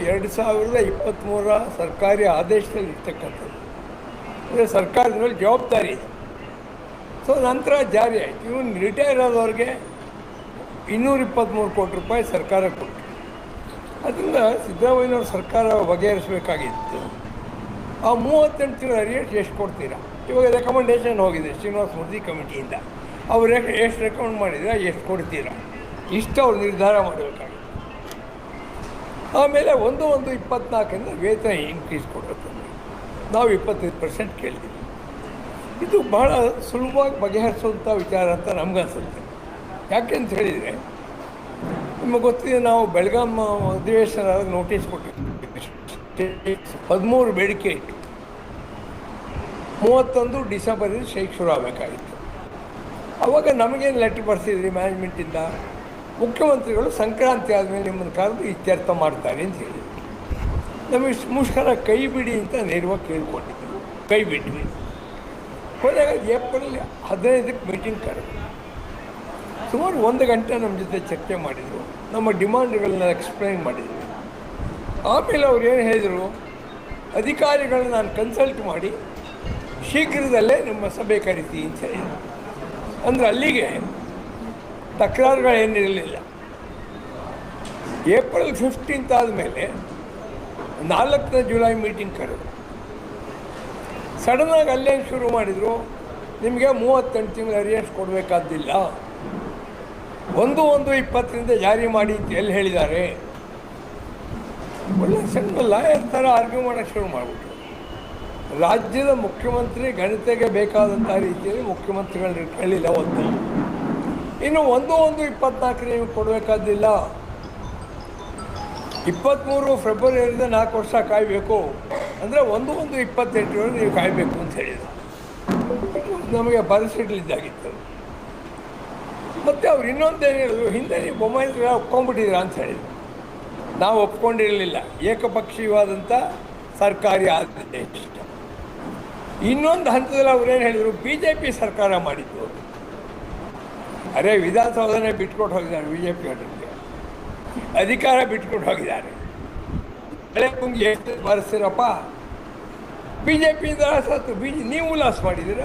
ಎರಡು ಸಾವಿರದ ಇಪ್ಪತ್ತ್ಮೂರ ಸರ್ಕಾರಿ ಆದೇಶದಲ್ಲಿ ಇರ್ತಕ್ಕಂಥದ್ದು ಅಂದರೆ ಸರ್ಕಾರದ ಮೇಲೆ ಜವಾಬ್ದಾರಿ ಇದೆ. ಸೊ ನಂತರ ಜಾರಿ ಆಯಿತು. ಇವನು ರಿಟೈರ್ ಆದವ್ರಿಗೆ ಇನ್ನೂರ ಇಪ್ಪತ್ತ್ಮೂರು ಕೋಟಿ ರೂಪಾಯಿ ಸರ್ಕಾರ ಕೊಟ್ಟರು ಅದರಿಂದ ಸಿದ್ದರಾಮಯ್ಯನವ್ರ ಸರ್ಕಾರ ಬಗೆಹರಿಸಬೇಕಾಗಿತ್ತು. ಆ ಮೂವತ್ತೆಂಟು ತಿಂಗಳ ರೇಟ್ ಎಷ್ಟು ಕೊಡ್ತೀರಾ? ಇವಾಗ ರೆಕಮೆಂಡೇಶನ್ ಹೋಗಿದೆ ಶ್ರೀನಿವಾಸ ಮೂರ್ತಿ ಕಮಿಟಿಯಿಂದ. ಅವ್ರು ಎಷ್ಟು ರೆಕಮೆಂಡ್ ಮಾಡಿದ್ರೆ, ಎಷ್ಟು ಕೊಡ್ತೀರಾ? ಇಷ್ಟು ಅವ್ರು ನಿರ್ಧಾರ ಮಾಡಬೇಕಾಗಿತ್ತು. ಆಮೇಲೆ ಒಂದು ಒಂದು ಇಪ್ಪತ್ನಾಲ್ಕರಿಂದ ವೇತನ ಇನ್ಕ್ರೀಸ್ ಕೊಡಬೇಕು ನಾವು ಇಪ್ಪತ್ತೈದು ಪರ್ಸೆಂಟ್ ಕೇಳಿದ್ದೀವಿ ಇದು ಬಹಳ ಸುಲಭವಾಗಿ ಬಗೆಹರಿಸುವಂಥ ವಿಚಾರ ಅಂತ ನಮಗನ್ಸುತ್ತೆ. ಯಾಕೆಂತ ಹೇಳಿದರೆ, ನಿಮಗೆ ಗೊತ್ತಿದೆ ನಾವು ಬೆಳಗಾಂ ಅಧಿವೇಶನ ನೋಟಿಸ್ ಕೊಟ್ಟಿದ್ದೀವಿ ಹದಿಮೂರು ಬೇಡಿಕೆ ಇತ್ತು. ಮೂವತ್ತೊಂದು ಡಿಸೆಂಬರಲ್ಲಿ ಶೈಕ್ ಶುರು ಆಗಬೇಕಾಗಿತ್ತು. ಅವಾಗ ನಮಗೇನು ಲೆಟ್ರ್ ಬರ್ತಿದ್ರಿ ಮ್ಯಾನೇಜ್ಮೆಂಟಿಂದ ಮುಖ್ಯಮಂತ್ರಿಗಳು ಸಂಕ್ರಾಂತಿ ಆದಮೇಲೆ ನಿಮ್ಮನ್ನು ಕರೆದು ಇತ್ಯರ್ಥ ಮಾಡ್ತಾರೆ ಅಂತ ಹೇಳಿ. ನಮಗೆ ಮುಷ್ಕರ ಕೈ ಬಿಡಿ ಅಂತ ನೇರವಾಗಿ ಕೇಳ್ಕೊಂಡಿದ್ದರು. ಕೈ ಬಿಟ್ವಿ ಕೊನೆಗೆ ಏಪ್ರಿಲ್ ಹದಿನೈದಕ್ಕೆ ಮೀಟಿಂಗ್ ಕರೆದು ಸುಮಾರು ಒಂದು ಗಂಟೆ ನಮ್ಮ ಜೊತೆ ಚರ್ಚೆ ಮಾಡಿದರು. ನಮ್ಮ ಡಿಮಾಂಡ್ಗಳನ್ನ ಎಕ್ಸ್ಪ್ಲೈನ್ ಮಾಡಿದರು. ಆಮೇಲೆ ಅವ್ರು ಏನು ಹೇಳಿದರು? ಅಧಿಕಾರಿಗಳನ್ನ ನಾನು ಕನ್ಸಲ್ಟ್ ಮಾಡಿ ಶೀಘ್ರದಲ್ಲೇ ನಿಮ್ಮ ಸಭೆ ಕರಿತೀನಿ ಅಂತ ಹೇಳಿದರು. ಅಂದರೆ ಅಲ್ಲಿಗೆ ತಕರಾರುಗಳೇನಿರಲಿಲ್ಲ ಏಪ್ರಿಲ್ ಫಿಫ್ಟೀನ್ತ್ ಆದಮೇಲೆ ನಾಲ್ಕನೇ ಜುಲೈ ಮೀಟಿಂಗ್ ಕರೆದು. ಸಡನ್ನಾಗಿ ಅಲ್ಲೇನು ಶುರು ಮಾಡಿದರು? ನಿಮಗೆ ಮೂವತ್ತೆಂಟು ತಿಂಗಳು ಅರಿಯನ್ಸ್ ಕೊಡಬೇಕಾದ್ದಿಲ್ಲ. ಒಂದು ಒಂದು ಇಪ್ಪತ್ತರಿಂದ ಜಾರಿ ಮಾಡಿ ಅಂತ ಎಲ್ಲಿ ಹೇಳಿದ್ದಾರೆ? ಒಳ್ಳೆ ಸಣ್ಣ ಲಾಯರ್ ಥರ ಆರ್ಗ್ಯೂ ಮಾಡೋಕ್ಕೆ ಶುರು ಮಾಡಿಬಿಟ್ರು. ರಾಜ್ಯದ ಮುಖ್ಯಮಂತ್ರಿ ಗಣತೆಗೆ ಬೇಕಾದಂಥ ರೀತಿಯಲ್ಲಿ ಮುಖ್ಯಮಂತ್ರಿಗಳು ಕೇಳಿಲ್ಲ ಒಂದು ಇನ್ನು ಒಂದು ಒಂದು ಇಪ್ಪತ್ನಾಲ್ಕನೇ ನೀವು ಕೊಡಬೇಕಾದಿಲ್ಲ ಇಪ್ಪತ್ತ್ಮೂರು ಫೆಬ್ರವರಿಯಿಂದ ನಾಲ್ಕು ವರ್ಷ ಕಾಯಬೇಕು. ಅಂದರೆ ಒಂದು ಒಂದು ಇಪ್ಪತ್ತೆಂಟರವರೆಗೆ ನೀವು ಕಾಯಬೇಕು ಅಂತ ಹೇಳಿದರು. ನಮಗೆ ಬರೆಸಿಡ್ಲಿದ್ದಾಗಿತ್ತು. ಮತ್ತು ಅವ್ರು ಇನ್ನೊಂದೇನು ಹೇಳಿದ್ರು, ಹಿಂದೆ ನೀವು ಬೊಮ್ಮಾಯಿ ಒಪ್ಕೊಂಡ್ಬಿಟ್ಟಿದ್ದೀರಾ ಅಂತ ಹೇಳಿದ್ರು. ನಾವು ಒಪ್ಕೊಂಡಿರಲಿಲ್ಲ. ಏಕಪಕ್ಷೀಯವಾದಂಥ ಸರ್ಕಾರಿ ಆದೇಶ ಇನ್ನೊಂದು ಹಂತದಲ್ಲಿ ಏನು ಹೇಳಿದರು ಬಿ ಜೆ ಪಿ ಸರ್ಕಾರ ಮಾಡಿದ್ದು. ಅರೆ, ವಿಧಾನಸೌಧನೇ ಬಿಟ್ಕೊಟ್ಟು ಹೋಗಿದ್ದಾರೆ ಬಿ ಜೆ ಪಿ ಅವರಿಗೆ. ಅಧಿಕಾರ ಬಿಟ್ಕೊಟ್ಟು ಹೋಗಿದ್ದಾರೆ ಹಳೆ ಕುಂಗಿ ಎಷ್ಟು ಬರೆಸ್ತೀರಪ್ಪ. ಬಿ ಜೆ ಲಾಸ್ ಆಯ್ತು ಬಿ ಜೆ ನೀವು ಲಾಸ್ ಮಾಡಿದ್ದೀರ.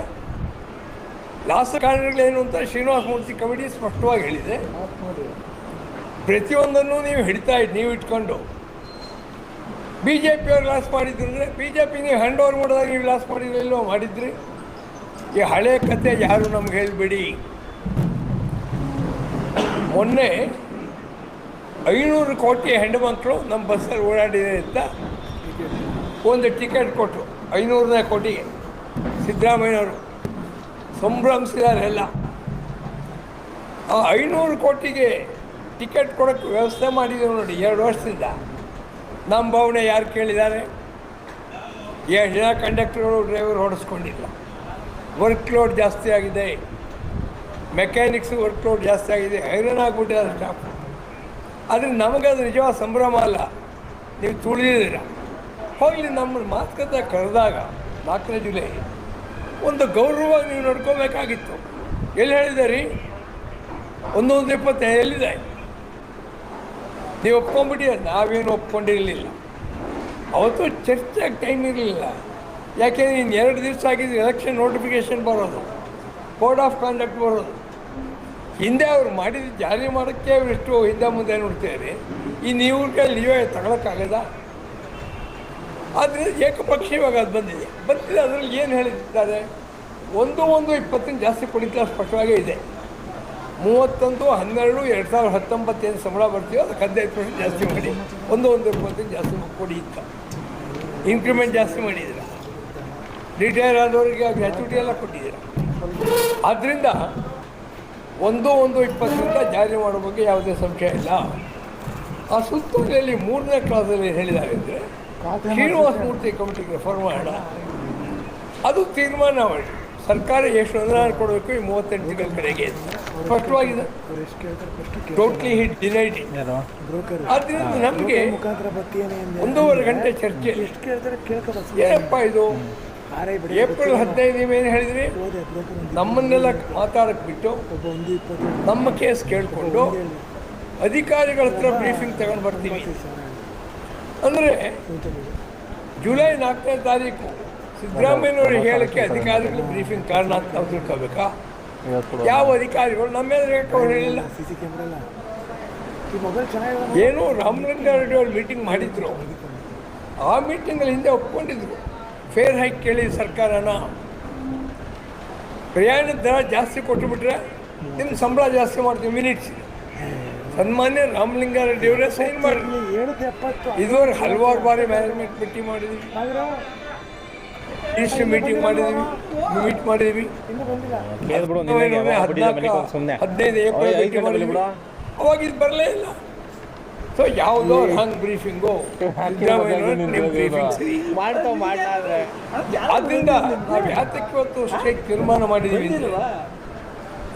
ಲಾಸ್ ಕಾರಣಗಳೇನು ಅಂತ ಶ್ರೀನಿವಾಸ ಮೂರ್ತಿ ಕಮಿಟಿ ಸ್ಪಷ್ಟವಾಗಿ ಹೇಳಿದೆ. ಪ್ರತಿಯೊಂದನ್ನು ನೀವು ಹಿಡಿತಾ ಇದ್ದು ನೀವು ಇಟ್ಕೊಂಡು. ಬಿ ಜೆ ಪಿಯವ್ರು ಲಾಸ್ ಮಾಡಿದ್ರು ಅಂದರೆ ಬಿ ಜೆ ಪಿ ನೀವು ಹ್ಯಾಂಡ್ ಓವರ್ ಮಾಡಿದಾಗ ನೀವು ಲಾಸ್ ಮಾಡಿದ್ರಿಲ್ಲೋ ಮಾಡಿದ್ರಿ? ಈ ಹಳೆ ಕತೆ ಯಾರು ನಮ್ಗೆ ಹೇಳಿಬಿಡಿ. ಮೊನ್ನೆ ಐನೂರು ಕೋಟಿ ಹೆಣ್ಣುಮಕ್ಕಳು ನಮ್ಮ ಬಸ್ಸಲ್ಲಿ ಓಡಾಡಿದೆ ಅಂತ ಒಂದು ಟಿಕೆಟ್ ಕೊಟ್ಟರು. ಐನೂರನೇ ಕೋಟಿಗೆ. ಸಿದ್ದರಾಮಯ್ಯವರು ಸಂಭ್ರಮಿಸಿದ್ದಾರೆ ಎಲ್ಲ ಆ ಐನೂರು ಕೋಟಿಗೆ ಟಿಕೆಟ್ ಕೊಡೋಕ್ಕೆ ವ್ಯವಸ್ಥೆ ಮಾಡಿದ್ದೀವಿ ನೋಡಿ, ಎರಡು ವರ್ಷದಿಂದ. ನಮ್ಮ ಭಾವನೆ ಯಾರು ಕೇಳಿದ್ದಾರೆ? ಎಷ್ಟು ಜನ ಕಂಡಕ್ಟರ್ಗಳು ಡ್ರೈವರ್ ಹೊಡೆಸ್ಕೊಂಡಿಲ್ಲ ವರ್ಕ್ ಲೋಡ್ ಜಾಸ್ತಿ ಆಗಿದೆ. ಮೆಕ್ಯಾನಿಕ್ಸ್ ವರ್ಕ್ ಲೋಡ್ ಜಾಸ್ತಿ ಆಗಿದೆ ಹೈರಾಣ ಆಗಿಬಿಟ್ಟಿದೆ ಸ್ಟಾಫ್ ಆದರೆ ನಮಗದು ನಿಜವಾದ ಸಂಭ್ರಮ ಅಲ್ಲ. ನೀವು ತುಳಿದಿದ್ದೀರ? ಹೋಗಲಿ, ನಮ್ಮ ಮಾತುಕತೆ ಕರೆದಾಗ ನಾಲ್ಕನೇ ಜುಲೈ ಒಂದು ಗೌರವವಾಗಿ ನೀವು ನಡ್ಕೋಬೇಕಾಗಿತ್ತು. ಎಲ್ಲಿ ಹೇಳಿದೆ ರೀ? ಒಂದೊಂದು ಇಪ್ಪತ್ತೈದು ಎಲ್ಲಿದೆ? ನೀವು ಒಪ್ಕೊಂಡ್ಬಿಟ್ಟಿ ನಾವೇನು ಒಪ್ಕೊಂಡಿರಲಿಲ್ಲ. ಅವತ್ತು ಚರ್ಚೆಗೆ ಟೈಮ್ ಇರಲಿಲ್ಲ. ಯಾಕೆಂದರೆ ಇನ್ನು ಎರಡು ದಿವಸ ಆಗಿದ್ದು ಎಲೆಕ್ಷನ್ ನೋಟಿಫಿಕೇಷನ್ ಬರೋದು. ಕೋಡ್ ಆಫ್ ಕಾಂಡಕ್ಟ್ ಬರೋದು. ಹಿಂದೆ ಅವ್ರು ಮಾಡಿದ ಜಾರಿ ಮಾಡೋಕ್ಕೆ ಎಷ್ಟು ಹಿಂದೆ ಮುಂದೆ ನೋಡ್ತಾರೆ ಈ ನೀವು ಕೈಲಿ ನೀವೇ ತಗೊಳಕ್ಕಾಗದ ಆದರೆ ಇವಾಗ ಅದು ಬಂದಿದೆ. ಬಂದಿದೆ, ಅದರಲ್ಲಿ ಏನು ಹೇಳಿದ್ದಾರೆ? ಒಂದು ಒಂದು ಇಪ್ಪತ್ತಿನ ಜಾಸ್ತಿ ಕೊಡಿತ ಸ್ಪಷ್ಟವಾಗೇ ಇದೆ. ಮೂವತ್ತೊಂದು, ಹನ್ನೆರಡು, ಎರಡು ಸಾವಿರದ ಹತ್ತೊಂಬತ್ತೇನು ಸಂಬಳ ಬರ್ತೀವೋ, ಅದಕ್ಕೆ ಹದಿನೈದು ಪರ್ಸೆಂಟ್ ಜಾಸ್ತಿ ಮಾಡಿ. ಒಂದು ಒಂದು ಇಪ್ಪತ್ತಿನ ಜಾಸ್ತಿ ಕೊಡಿ ಅಂತ. ಇನ್ಕ್ರಿಮೆಂಟ್ ಜಾಸ್ತಿ ಮಾಡಿದ್ದೀರ. ರಿಟೈರ್ ಆದವರಿಗೆ ಗ್ರ್ಯಾಚುಟಿ ಎಲ್ಲ ಕೊಟ್ಟಿದ್ದೀರ. ಆದ್ದರಿಂದ ಒಂದು ಒಂದು ಇಪ್ಪತ್ತರಿಂದ ಜಾರಿ ಮಾಡೋ ಬಗ್ಗೆ ಯಾವುದೇ ಸಂಶಯ ಇಲ್ಲ. ಆ ಸುತ್ತೋಲೆಯಲ್ಲಿ ಮೂರನೇ ಕ್ಲಾಸಲ್ಲಿ ಹೇಳಿದ್ದಾರೆ ಅಂದರೆ ಶ್ರೀನಿವಾಸ ಮೂರ್ತಿ ಕಮಿಟಿಗೆ ರೆಫರ್ ಮಾಡೋಣ. ಅದು ತೀರ್ಮಾನ ಮಾಡಿ. ಸರ್ಕಾರ ಎಷ್ಟು ಅನುದಾನ ಕೊಡಬೇಕು ಈ ಮೂವತ್ತೆಂಟು ತಿಂಗಳ ಕಡೆಗೆ? ಸ್ಪಷ್ಟವಾಗಿದೆ ಟೋಟ್ಲಿ ಹಿಟ್ ಡಿನೈಡ್ ಬ್ರೋಕರ್. ಆದ್ದರಿಂದ ನಮಗೆ ಒಂದೂವರೆ ಗಂಟೆ ಚರ್ಚೆ. ಎಷ್ಟು ಕೇಳ್ತಾರೆ ಕೇಳ್ಕೊಬೇಕು ಏನಪ್ಪ ಇದು? ಏಪ್ರಿಲ್ ಹದಿನೈದು ಏನು ಹೇಳಿದ್ರಿ? ನಮ್ಮನ್ನೆಲ್ಲ ಮಾತಾಡಕ್ಕೆ ಬಿಟ್ಟು ನಮ್ಮ ಕೇಸ್ ಕೇಳಿಕೊಂಡು ಅಧಿಕಾರಿಗಳ ಹತ್ರ ಬ್ರೀಫಿಂಗ್ ತಗೊಂಡು ಬರ್ತೀವಿ ಅಂದರೆ ಜುಲೈ ನಾಲ್ಕನೇ ತಾರೀಕು ಸಿದ್ದರಾಮಯ್ಯನವರು ಹೇಳಕ್ಕೆ ಅಧಿಕಾರಿಗಳು ಬ್ರೀಫಿಂಗ್ ಕಾರಣ ಅಂತ ನಾವು ತಿಳ್ಕೊಬೇಕಾ? ಯಾವ ಅಧಿಕಾರಿಗಳು? ನಮ್ಮ ರೇಟ್ ಅವ್ರು ಹೇಳಿಲ್ಲ. ಏನೋ ರಾಮಲಿಂಗಾರೆಡ್ಡಿ ಅವರು ಮೀಟಿಂಗ್ ಮಾಡಿದ್ರು. ಆ ಮೀಟಿಂಗಲ್ಲಿ ಹಿಂದೆ ಒಪ್ಕೊಂಡಿದ್ರು. ಫೇರ್ ಹೈಕ್ ಕೇಳಿ ಸರ್ಕಾರನ ಪ್ರಯಾಣದ ದರ ಜಾಸ್ತಿ ಕೊಟ್ಟುಬಿಟ್ರೆ ನಿಮ್ಮ ಸಂಬಳ ಜಾಸ್ತಿ ಮಾಡ್ತೀವಿ ಮಿನಿಟ್ಸ್ ಸನ್ಮಾನ್ಯ ರಾಮಲಿಂಗಾರೆಡ್ಡಿ ಅವರೇ ಸೈನ್ ಮಾಡಿ ಇಲ್ಲಿ ಏಳಕ್ಕೆ ಇದುವರೆಗೆ ಹಲವಾರು ಬಾರಿ ಮ್ಯಾನೇಜ್ಮೆಂಟ್ ಮೀಟಿಂಗ್ ಮಾಡಿದ್ವಿ. ಇಷ್ಟು ಮೀಟಿಂಗ್ ಮಾಡಿದ್ವಿ. ಮೀಟ್ ಮಾಡಿದ್ವಿ. ಹದಿನೈದು ಏಪ್ರಿಲ್ ಮಾಡಿದ್ವಿ. ಅವಾಗ ಇದು ಬರಲೇ ಇಲ್ಲ. ಸೊ ಯಾವುದೋ ಹಂಗ್ ಬ್ರೀಫಿಂಗು ಬ್ರೀಫಿಂಗ್ ಸರಿ. ಮಾಡ್ತಾವ್ ಮಾಡ್ಲಾದ್ರೆ ಆದ್ದರಿಂದ ನಾವು ಯಾತಕ್ಕೆ ಇವತ್ತು ಸ್ಟ್ರೈಕ್ ತೀರ್ಮಾನ ಮಾಡಿದೀವಿ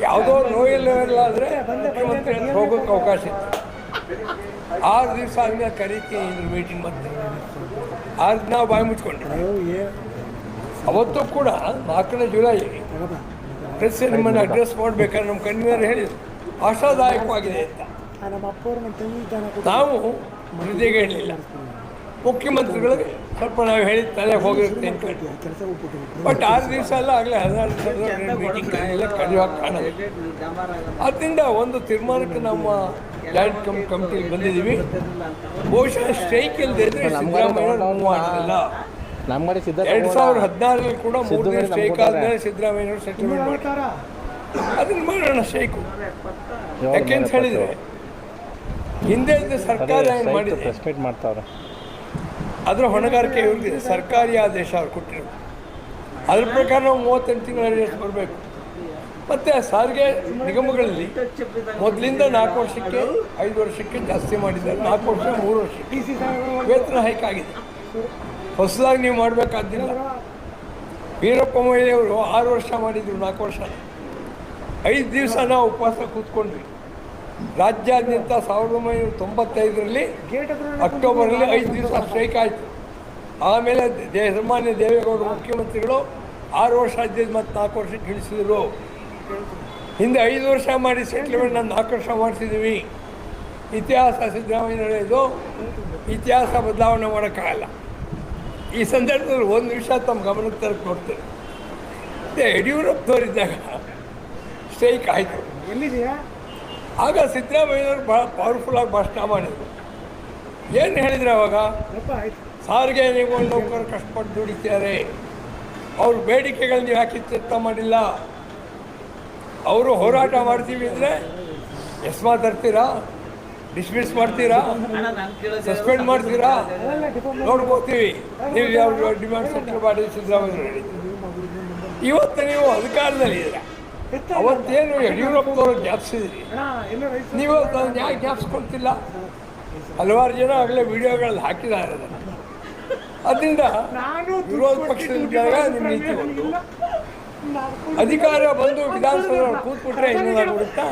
ಯಾವುದೋ ಯಾವುದೋ ಆದ್ರೆ ಮುಖ್ಯಮಂತ್ರಿ ಹೋಗೋಕ್ಕೆ ಅವಕಾಶ ಇತ್ತು. ಆರು ದಿವಸ ಆದ್ಮೇಲೆ ಕರೀತಿ ಇದ್ರ ಮೀಟಿಂಗ್ ಮತ್ತೆ. ಆರು ದಿನ ನಾವು ಬಾಯಿ ಮುಚ್ಕೊಂಡ್ರು ಏ. ಅವತ್ತು ಕೂಡ ನಾಲ್ಕನೇ ಜುಲೈ ಪ್ರೆಸ್ ನಿಮ್ಮನ್ನು ಅಡ್ರೆಸ್ ಮಾಡಬೇಕಾದ್ರೆ ನಮ್ಮ ಕನ್ವೀನರ್ ಹೇಳಿದ್ರು. ಆಶಾದಾಯಕವಾಗಿದೆ ಅಂತ. ನಾವು ಮನದಿಗೆ ಹೇಳಲಿಲ್ಲ ಮುಖ್ಯಮಂತ್ರಿಗಳಿಗೆ ಸ್ವಲ್ಪ ನಾವು ಹೇಳಿದ ತಲೆ ಹೋಗ್ಬಿಟ್ಟು ಬಟ್ ಆರು ದಿವಸ ಎಲ್ಲ ಆಗಲೇ ಹದಿನಾರು ಅದರಿಂದ ಮೀಟಿಂಗ್ ಎಲ್ಲ ಕರೆಯುವಾಗ ಕಾಣಲ್ಲ. ಆದ್ದರಿಂದ ಒಂದು ತೀರ್ಮಾನಕ್ಕೆ ನಮ್ಮ ಲ್ಯಾಂಡ್ ಕಮ್ ಕಮಿಟಿಗೆ ಬಂದಿದ್ದೀವಿ. ಬಹುಶಃ ಸ್ಟ್ರೈಕ್ ಇಲ್ಲದೆ ಇದ್ರೆ ಸಿದ್ದರಾಮಯ್ಯ ನಮ್ಮ ಸಿದ್ಧ ಎರಡು ಸಾವಿರದ ಹದಿನಾರರಲ್ಲಿ ಕೂಡ ಮೂರು ದಿನ ಸಿದ್ದರಾಮಯ್ಯ ಸ್ಟ್ರೈಕ್ ಆದಮೇಲೆ ಸಿದ್ದರಾಮಯ್ಯನವರು ಸೆಟಲ್ಮೆಂಟ್ ಮಾಡಿ ಮಾಡ್ತಾರ. ಅದನ್ನ ಮಾಡೋಣ ಸ್ಟ್ರೈಕು ಯಾಕೆಂತ ಹೇಳಿದರೆ ಹಿಂದೆ ಇದ್ದ ಸರ್ಕಾರ ಏನು ಮಾಡಿದೆ? ಪ್ರೆಸ್ ಮೀಟ್ ಮಾಡ್ತಾವ್ರೆ. ಅದರ ಹೊಣೆಗಾರಿಕೆ ಇವ್ರಿಗೆ ಸರ್ಕಾರಿ ಆದೇಶ ಅವ್ರು ಕೊಟ್ಟಿರೋದು ಅದ್ರ ಪ್ರಕಾರ ನಾವು ಮೂವತ್ತೆಂಟು ತಿಂಗಳ ಎಷ್ಟು ಬರಬೇಕು? ಮತ್ತು ಸಾರಿಗೆ ನಿಗಮಗಳಲ್ಲಿ ಮೊದಲಿಂದ ನಾಲ್ಕು ವರ್ಷಕ್ಕೆ ಐದು ವರ್ಷಕ್ಕೆ ಜಾಸ್ತಿ ಮಾಡಿದ್ದಾರೆ. ನಾಲ್ಕು ವರ್ಷ ಮೂರು ವರ್ಷ. ವೇತನ ಹೈಕ್ ಆಗಿದೆ. ಹೊಸದಾಗಿ ನೀವು ಮಾಡಬೇಕಾದ್ದಿಲ್ಲ ವೀರಪ್ಪ ಮೊಯ್ಲಿಯವರು ಆರು ವರ್ಷ ಮಾಡಿದರು ನಾಲ್ಕು ವರ್ಷ. ಐದು ದಿವಸ ನಾವು ಉಪವಾಸ ಕೂತ್ಕೊಂಡ್ವಿ. ರಾಜ್ಯಾದ್ಯಂತ ಸಾವಿರದ ಒಂಬೈನೂರ ತೊಂಬತ್ತೈದರಲ್ಲಿ ಅಕ್ಟೋಬರಲ್ಲಿ ಐದು ದಿವಸ ಸ್ಟ್ರೈಕ್ ಆಯಿತು. ಆಮೇಲೆ ದೇ ಸನ್ಮಾನ್ಯ ದೇವೇಗೌಡರು ಮುಖ್ಯಮಂತ್ರಿಗಳು ಆರು ವರ್ಷ ಇದ್ದಿದ್ದು ಮತ್ತು ನಾಲ್ಕು ವರ್ಷಕ್ಕೆ ಇಳಿಸಿದರು ಹಿಂದೆ ಐದು ವರ್ಷ ಮಾಡಿ ಸೆಟ್ಲ್ಮೆಂಟ್ ನಾನು ನಾಲ್ಕು ವರ್ಷ ಮಾಡಿಸಿದ್ದೀವಿ ಇತಿಹಾಸ ಸಿದ್ದರಾಮಯ್ಯ ನಡೆಯೋದು. ಇತಿಹಾಸ ಬದಲಾವಣೆ ಮಾಡೋಕ್ಕಾಗಲ್ಲ ಈ ಸಂದರ್ಭದಲ್ಲಿ ಒಂದು ವಿಷಯ ತಮ್ಮ ಗಮನಕ್ಕೆ ತರಕ್ಕೆ ನೋಡ್ತೇನೆ. ಅದೇ ಯಡಿಯೂರಪ್ಪನವರಿದ್ದಾಗ ಸ್ಟ್ರೈಕ್ ಆಯಿತು. ಎಲ್ಲಿದೆಯಾ ಆಗ ಸಿದ್ದರಾಮಯ್ಯನವರು ಭಾಳ ಪವರ್ಫುಲ್ಲಾಗಿ ಭಾಷಣ ಮಾಡಿದರು. ಏನು ಹೇಳಿದ್ರು ಅವಾಗ? ಸಾರಿಗೆ ನೀವು ನೌಕರರು ಕಷ್ಟಪಟ್ಟು ದುಡಿತಾರೆ. ಅವ್ರ ಬೇಡಿಕೆಗಳು ನೀವು ಯಾಕೆ ಇತ್ಯರ್ಥ ಮಾಡಿಲ್ಲ. ಅವರು ಹೋರಾಟ ಮಾಡ್ತೀವಿ ಅಂದರೆ ಎಸ್ಮಾ ತರ್ತೀರಾ? ಡಿಸ್ಮಿಸ್ ಮಾಡ್ತೀರಾ? ಸಸ್ಪೆಂಡ್ ಮಾಡ್ತೀರಾ? ನೋಡ್ಕೋತೀವಿ. ನೀವು ಯಾವ ಡಿಮ್ಯಾಂಡ್ ಸೆಂಟರ್ ಮಾಡಿ ಸಿದ್ದರಾಮಯ್ಯ ಇವತ್ತು ನೀವು ಅಧಿಕಾರದಲ್ಲಿ ಇದ್ದೀರಾ ಅವತ್ತೇನು ಯಡಿಯೂರಪ್ಪನವರು ಜ್ಞಾಪಿಸಿದ್ರಿ. ನೀವು ಅದನ್ನ ಯಾಕೆ ಜ್ಞಾಪಿಸ್ಕೊಳ್ತಿಲ್ಲ? ಹಲವಾರು ಜನ ಆಗಲೇ ವಿಡಿಯೋಗಳಲ್ಲಿ ಹಾಕಿದ್ದಾರೆ ಅದನ್ನು. ಅದರಿಂದ ನಾನು ವಿರೋಧ ಪಕ್ಷದ ನಿಮ್ಮ ನೀತಿ ಒಂದು ಅಧಿಕಾರ ಬಂದು ವಿಧಾನಸಭೆ ಕೂತ್ಬಿಟ್ರೆ ಇನ್ನೂ ಬಿಡುತ್ತಾ